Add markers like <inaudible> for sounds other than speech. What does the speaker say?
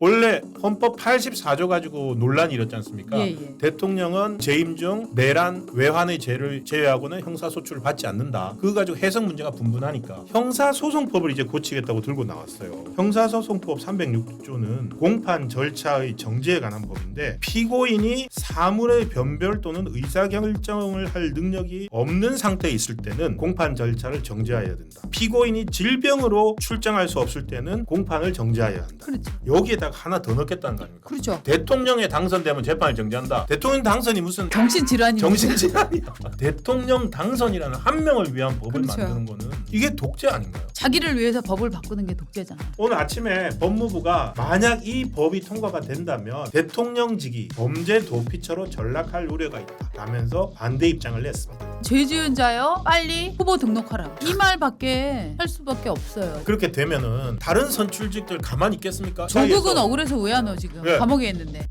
원래 헌법 84조 가지고 논란이 일었지 않습니까? 예, 예. 대통령은 재임 중 내란 외환의 죄를 제외하고는 형사 소출을 받지 않는다. 그거 가지고 해석 문제가 분분하니까 형사 소송법을 이제 고치겠다고 들고 나왔어요. 형사 소송법 306조는 공판 절차의 정지에 관한 법인데 피고인이 사물의 변별 또는 의사 결정을 할 능력이 없는 상태에 있을 때는 공판 절차를 정지해야 된다. 피고인이 질병으로 출정할 수 없을 때는 공판을 정지해야 한다. 그렇죠. 여기에다가 하나 더 넣 겠다는 거 아닙니까? 그렇죠. 대통령에 당선되면 재판을 정지한다. 대통령 당선이 무슨 정신 질환이 정신 질환이야. <laughs> 대통령 당선이라는 한 명을 위한 법을 그렇죠. 만드는 거는 이게 독재 아닌가요? 자기를 위해서 법을 바꾸는 게 독재잖아. 오늘 아침에 법무부가 만약 이 법이 통과가 된다면 대통령직이 범죄 도피처로 전락할 우려가 있다. 라면서 반대 입장을 냈습니다. 자여 빨리 후보 등록하라. 이 말밖에 할 수밖에 없어요. 그렇게 되면은 다른 선출직들 가만히 있겠습니까? 조국은 사이에서 억울해서 왜 안 와 지금 네. 감옥에 있는데